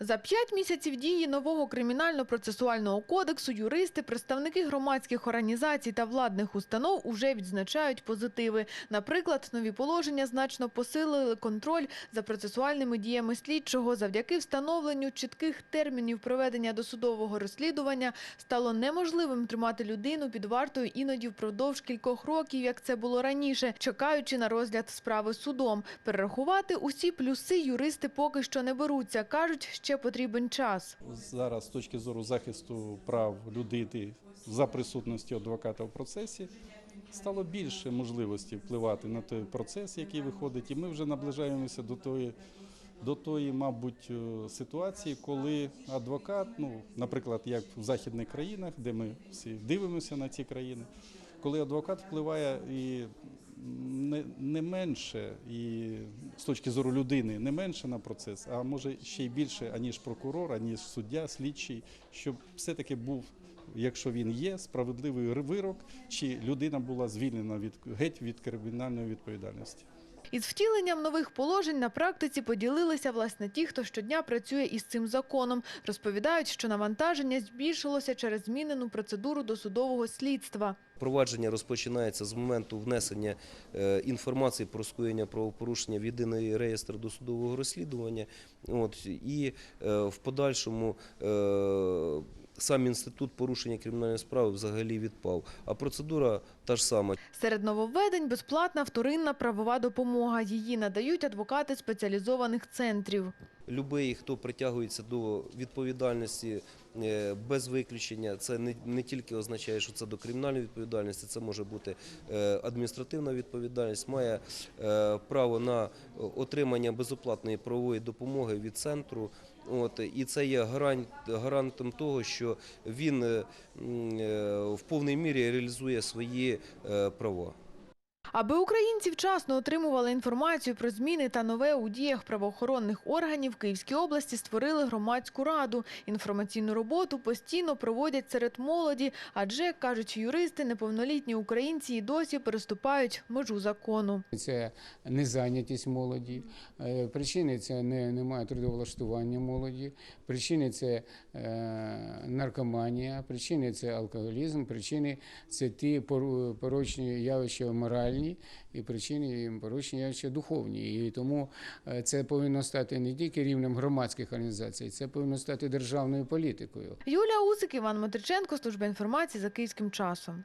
За п'ять місяців дії нового кримінально-процесуального кодексу юристи, представники громадських організацій та владних установ уже відзначають позитиви. Наприклад, нові положення значно посилили контроль за процесуальними діями слідчого. Завдяки встановленню чітких термінів проведення досудового розслідування стало неможливим тримати людину під вартою іноді впродовж кількох років, як це було раніше, чекаючи на розгляд справи судом. Перерахувати усі плюси юристи поки що не беруться. кажуть, ще потрібен час. Зараз з точки зору захисту прав людини за присутності адвоката в процесі стало більше можливості впливати на той процес, який виходить, і ми вже наближаємося до тої. До тої, мабуть, е, ситуації, коли адвокат, ну, наприклад, як в західних країнах, де ми всі дивимося на ці країни, коли адвокат впливає і не, не менше, і з точки зору людини не менше на процес, а може ще й більше, аніж прокурор, аніж суддя, слідчий, щоб все-таки був, якщо він є, справедливий вирок, чи людина була звільнена від геть від кримінальної відповідальності. Із втіленням нових положень на практиці поділилися власне ті, хто щодня працює із цим законом. Розповідають, що навантаження збільшилося через змінену процедуру досудового слідства. Провадження розпочинається з моменту внесення е, інформації про скоєння правопорушення в єдиний реєстр досудового розслідування. От, і е, в подальшому е, сам інститут порушення кримінальної справи взагалі відпав. А процедура та ж сама. Серед нововведень безплатна вторинна правова допомога. Її надають адвокати спеціалізованих центрів. Любий, хто притягується до відповідальності е, без виключення, це не, не тільки означає, що це до кримінальної відповідальності, це може бути е, адміністративна відповідальність, має е, право на отримання безоплатної правової допомоги від центру. От, і це є гарант, гарантом того, що він в повній мірі реалізує свої права. Аби українці вчасно отримували інформацію про зміни та нове у діях правоохоронних органів, Київській області створили громадську раду. Інформаційну роботу постійно проводять серед молоді, адже, кажуть юристи, неповнолітні українці і досі переступають межу закону. Це незайнятість молоді, е, причини це не, немає трудовлаштування молоді, причини це е, наркоманія, причини це алкоголізм, причини це ті порочні явища моральні і причини порушення ще духовні. І тому е, це повинно стати не тільки рівнем громадських організацій, це повинно стати державною політикою. Юлія Усик, Іван Матриченко, служба інформації за київським часом.